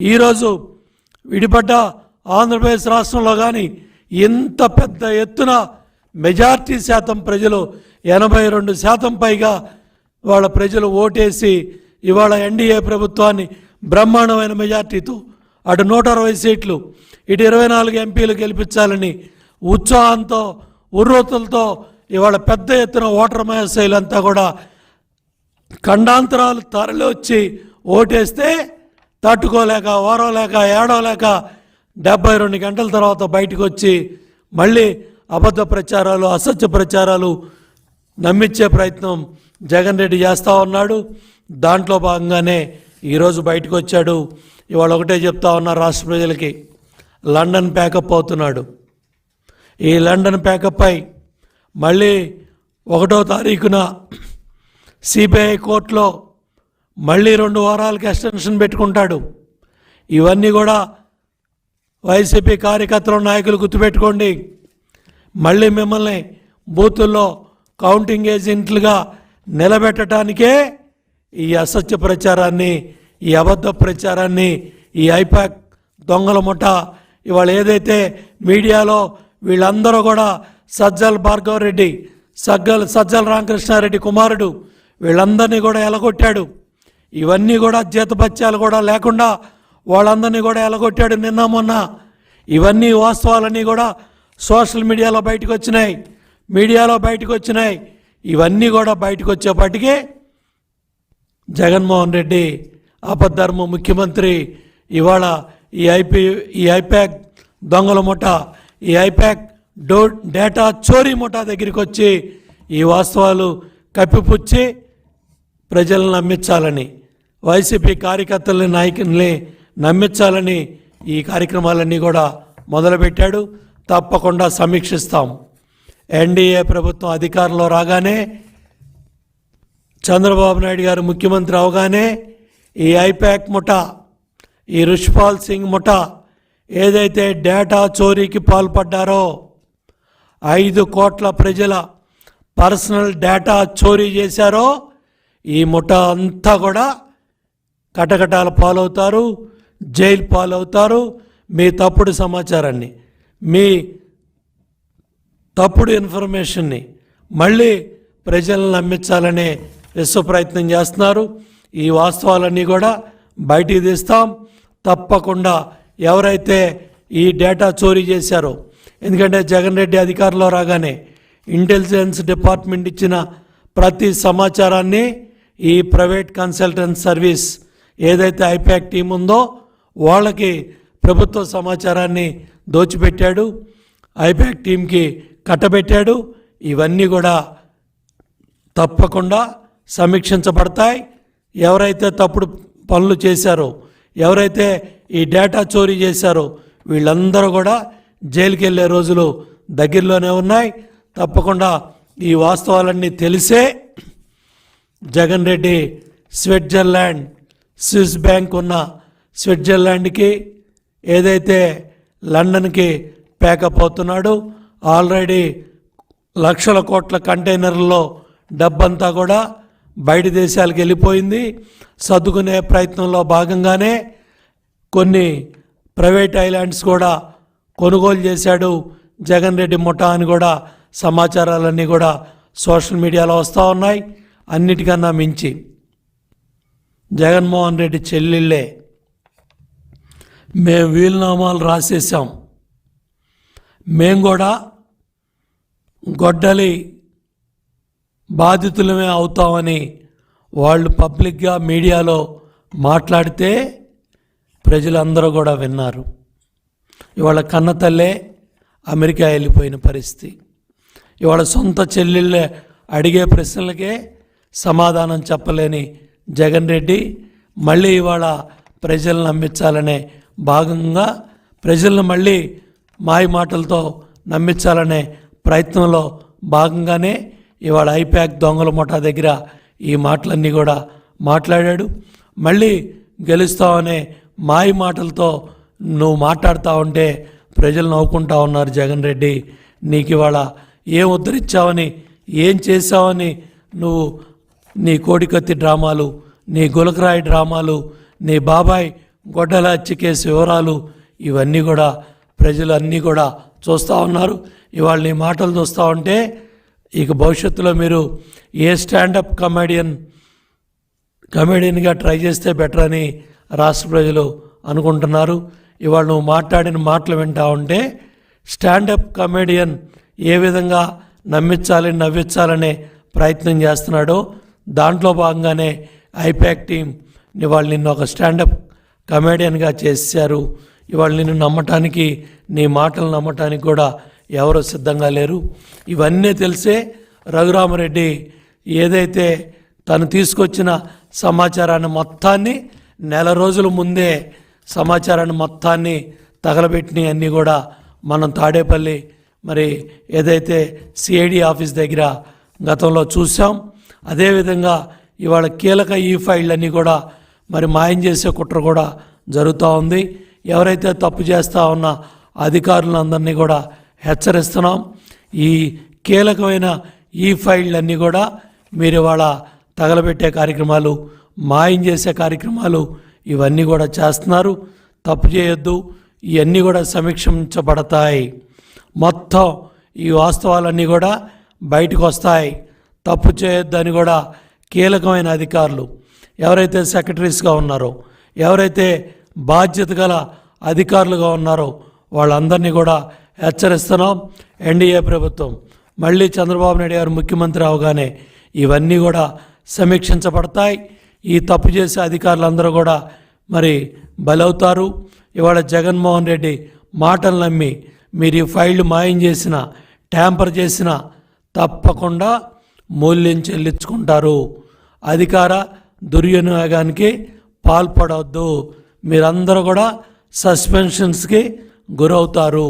ఈరోజు విడిపడ్డ ఆంధ్రప్రదేశ్ రాష్ట్రంలో కానీ ఇంత పెద్ద ఎత్తున మెజార్టీ శాతం ప్రజలు ఎనభై రెండు శాతం పైగా వాళ్ళ ప్రజలు ఓటేసి ఇవాళ ఎన్డీఏ ప్రభుత్వాన్ని బ్రహ్మాండమైన మెజార్టీతో అటు నూట అరవై సీట్లు ఇటు ఇరవై నాలుగు ఎంపీలు గెలిపించాలని ఉత్సాహంతో ఉర్రోతులతో ఇవాళ పెద్ద ఎత్తున ఓటర్ మహశైలంతా కూడా ఖండాంతరాలు తరలి వచ్చి ఓటేస్తే తట్టుకోలేక ఓరవలేక ఏడవలేక డెబ్బై రెండు గంటల తర్వాత బయటకు వచ్చి మళ్ళీ అబద్ధ ప్రచారాలు అసత్య ప్రచారాలు నమ్మించే ప్రయత్నం జగన్ రెడ్డి చేస్తూ ఉన్నాడు. దాంట్లో భాగంగానే ఈరోజు బయటకు వచ్చాడు. ఇవాళ ఒకటే చెప్తా ఉన్నారు రాష్ట్ర ప్రజలకి లండన్ ప్యాకప్ అవుతున్నాడు. ఈ లండన్ ప్యాకప్ అయి మళ్ళీ ఒకటో తారీఖున సిబిఐ కోర్టులో మళ్ళీ రెండు వారాలకి ఎక్స్టెన్షన్ పెట్టుకుంటాడు. ఇవన్నీ కూడా వైసీపీ కార్యకర్తలు నాయకులు గుర్తుపెట్టుకోండి. మళ్ళీ మిమ్మల్ని బూతుల్లో కౌంటింగ్ ఏజెంట్లుగా నిలబెట్టడానికే ఈ అసత్య ప్రచారాన్ని ఈ అబద్ధ ప్రచారాన్ని ఈ ఐపాక్ దొంగల ముఠ ఇవాళ ఏదైతే మీడియాలో వీళ్ళందరూ కూడా సజ్జల్ భార్గవ్ రెడ్డి సజ్జల్ సజ్జల్ రామకృష్ణారెడ్డి కుమారుడు వీళ్ళందరినీ కూడా ఎలగొట్టాడు. ఇవన్నీ కూడా జీతపత్యాలు కూడా లేకుండా వాళ్ళందరినీ కూడా ఎలగొట్టాడు నిన్న మొన్న. ఇవన్నీ వాస్తవాలన్నీ కూడా సోషల్ మీడియాలో బయటకు వచ్చినాయి. మీడియాలో బయటకు వచ్చినాయి. ఇవన్నీ కూడా బయటకు వచ్చేపాటికే జగన్మోహన్ రెడ్డి ఆపద్ధర్మ ముఖ్యమంత్రి ఇవాళ ఈ ఐపీ ఈ ఐప్యాక్ దొంగల ముఠ ఈ ఐప్యాక్ డో డేటా చోరీ ముఠా దగ్గరికి వచ్చి ఈ వాస్తవాలు కప్పిపుచ్చి ప్రజలను నమ్మించాలని వైసీపీ కార్యకర్తలని నాయకుల్ని నమ్మించాలని ఈ కార్యక్రమాలన్నీ కూడా మొదలుపెట్టాడు. తప్పకుండా సమీక్షిస్తాం. ఎన్డీఏ ప్రభుత్వం అధికారంలో రాగానే చంద్రబాబు నాయుడు గారు ముఖ్యమంత్రి అవగానే ఈ ఐపాక్ ముఠ ఈ రుష్పాల్ సింగ్ ముఠ ఏదైతే డేటా చోరీకి పాల్పడ్డారో ఐదు కోట్ల ప్రజల పర్సనల్ డేటా చోరీ చేశారో ఈ ముఠ అంతా కూడా కటకటాల పాలవుతారు జైలు పాలవుతారు. మీ తప్పుడు సమాచారాన్ని మీ తప్పుడు ఇన్ఫర్మేషన్ని మళ్ళీ ప్రజలను నమ్మించాలనే విశ్వ ప్రయత్నం చేస్తున్నారు. ఈ వాస్తవాలన్నీ కూడా బయటికి తీస్తాం. తప్పకుండా ఎవరైతే ఈ డేటా చోరీ చేశారో ఎందుకంటే జగన్ రెడ్డి అధికారంలో రాగానే ఇంటెలిజెన్స్ డిపార్ట్మెంట్ ఇచ్చిన ప్రతి సమాచారాన్ని ఈ ప్రైవేట్ కన్సల్టెంట్ సర్వీస్ ఏదైతే ఐపాక్ టీం ఉందో వాళ్ళకి ప్రభుత్వ సమాచారాన్ని దోచిపెట్టాడు ఐపాక్ టీంకి కట్టబెట్టాడు. ఇవన్నీ కూడా తప్పకుండా సమీక్షించబడతాయి. ఎవరైతే తప్పుడు పనులు చేశారో ఎవరైతే ఈ డేటా చోరీ చేశారో వీళ్ళందరూ కూడా జైలుకి వెళ్ళే రోజులు దగ్గరలోనే ఉన్నాయి. తప్పకుండా ఈ వాస్తవాలన్నీ తెలిసే Jagan Reddy Switzerland Swiss bank ఉన్న స్విట్జర్లాండ్కి ఏదైతే లండన్కి ప్యాకప్ ఆల్రెడీ లక్షల కోట్ల కంటైనర్లలో డబ్బంతా కూడా బయట దేశాలకు వెళ్ళిపోయింది. సర్దుకునే ప్రయత్నంలో భాగంగానే కొన్ని ప్రైవేట్ ఐలాండ్స్ కూడా కొనుగోలు చేశాడు జగన్ రెడ్డి ముఠా అని కూడా సమాచారాలన్నీ కూడా సోషల్ మీడియాలో వస్తూ ఉన్నాయి. అన్నిటికన్నా మించి జగన్మోహన్ రెడ్డి చెల్లెళ్ళే. మేము వీలునామాలు రాసేసాం మేము కూడా గొడ్డలి బాధితులమే అవుతామని వాళ్ళు పబ్లిక్గా మీడియాలో మాట్లాడితే ప్రజలందరూ కూడా విన్నారు. ఇవాళ కన్నతల్లే అమెరికా వెళ్ళిపోయిన పరిస్థితి. ఇవాళ సొంత చెల్లెళ్ళే అడిగే ప్రశ్నలకే సమాధానం చెప్పలేని జగన్ రెడ్డి మళ్ళీ ఇవాళ ప్రజలను నమ్మించాలనే భాగంగా ప్రజలను మళ్ళీ మాయ మాటలతో నమ్మించాలనే ప్రయత్నంలో భాగంగానే ఇవాళ ఐప్యాక్ దొంగల ముఠా దగ్గర ఈ మాటలన్నీ కూడా మాట్లాడాడు. మళ్ళీ గెలుస్తావనే మాయ మాటలతో నువ్వు మాట్లాడుతూ ఉంటే ప్రజలు నవ్వుకుంటా ఉన్నారు జగన్ రెడ్డి. నీకు ఇవాళ ఏం ఉద్ధరించావని ఏం చేశావని నువ్వు నీ కోడికత్తి డ్రామాలు నీ గులకరాయి డ్రామాలు నీ బాబాయ్ గొడ్డల హత్య కేసు వివరాలు ఇవన్నీ కూడా ప్రజలు అన్నీ కూడా చూస్తూ ఉన్నారు. ఇవాళ నీ మాటలు చూస్తూ ఉంటే ఇక భవిష్యత్తులో మీరు ఏ స్టాండప్ కమెడియన్ కమెడియన్గా ట్రై చేస్తే బెటర్ అని రాష్ట్ర ప్రజలు అనుకుంటున్నారు. ఇవాళ నువ్వు మాట్లాడిన మాటలు వింటా ఉంటే స్టాండప్ కమెడియన్ ఏ విధంగా నమ్మించాలి నవ్వించాలనే ప్రయత్నం చేస్తున్నాడో దాంట్లో భాగంగానే ఐపాక్ టీం ఇవాళ నిన్ను ఒక స్టాండప్ కమెడియన్గా చేశారు. ఇవాళ నిన్ను నమ్మటానికి నీ మాటలు నమ్మటానికి కూడా ఎవరు సిద్ధంగా లేరు. ఇవన్నీ తెలిసే రఘురామరెడ్డి ఏదైతే తను తీసుకొచ్చిన సమాచారాన్ని మొత్తాన్ని నెల రోజుల ముందే సమాచారాన్ని మొత్తాన్ని తగలబెట్టినవి అన్నీ కూడా మనం తాడేపల్లి మరి ఏదైతే సిఐడి ఆఫీస్ దగ్గర గతంలో చూసాం అదేవిధంగా ఇవాళ కీలక ఈ ఫైళ్ళన్నీ కూడా మరి మాయం చేసే కుట్ర కూడా జరుగుతూ ఉంది. ఎవరైతే తప్పు చేస్తూ ఉన్న అధికారులందరినీ కూడా హెచ్చరిస్తున్నాం. ఈ కీలకమైన ఈ ఫైళ్ళన్నీ కూడా మీరు ఇవాళ తగలబెట్టే కార్యక్రమాలు మాయం చేసే కార్యక్రమాలు ఇవన్నీ కూడా చేస్తున్నారు. తప్పు చేయొద్దు. ఇవన్నీ కూడా సమీక్షించబడతాయి. మొత్తం ఈ వాస్తవాలన్నీ కూడా బయటకు వస్తాయి తప్పు చేయొద్దని కూడా కీలకమైన అధికారులు ఎవరైతే సెక్రటరీస్గా ఉన్నారో ఎవరైతే బాధ్యత గల అధికారులుగా ఉన్నారో వాళ్ళందరినీ కూడా హెచ్చరిస్తున్నాం. ఎన్డీఏ ప్రభుత్వం మళ్ళీ చంద్రబాబు నాయుడు గారు ముఖ్యమంత్రి అవగానే ఇవన్నీ కూడా సమీక్షించబడతాయి. ఈ తప్పు చేసే అధికారులందరూ కూడా మరి బలవుతారు. ఇవాళ జగన్మోహన్ రెడ్డి మాటలు నమ్మి మీరు ఈ ఫైళ్ళు మాయం చేసిన ట్యాంపర్ చేసిన తప్పకుండా మూల్యం చెల్లించుకుంటారు. అధికార దుర్వినియోగానికి పాల్పడవద్దు మీరందరూ కూడా సస్పెన్షన్స్కి గురవుతారు.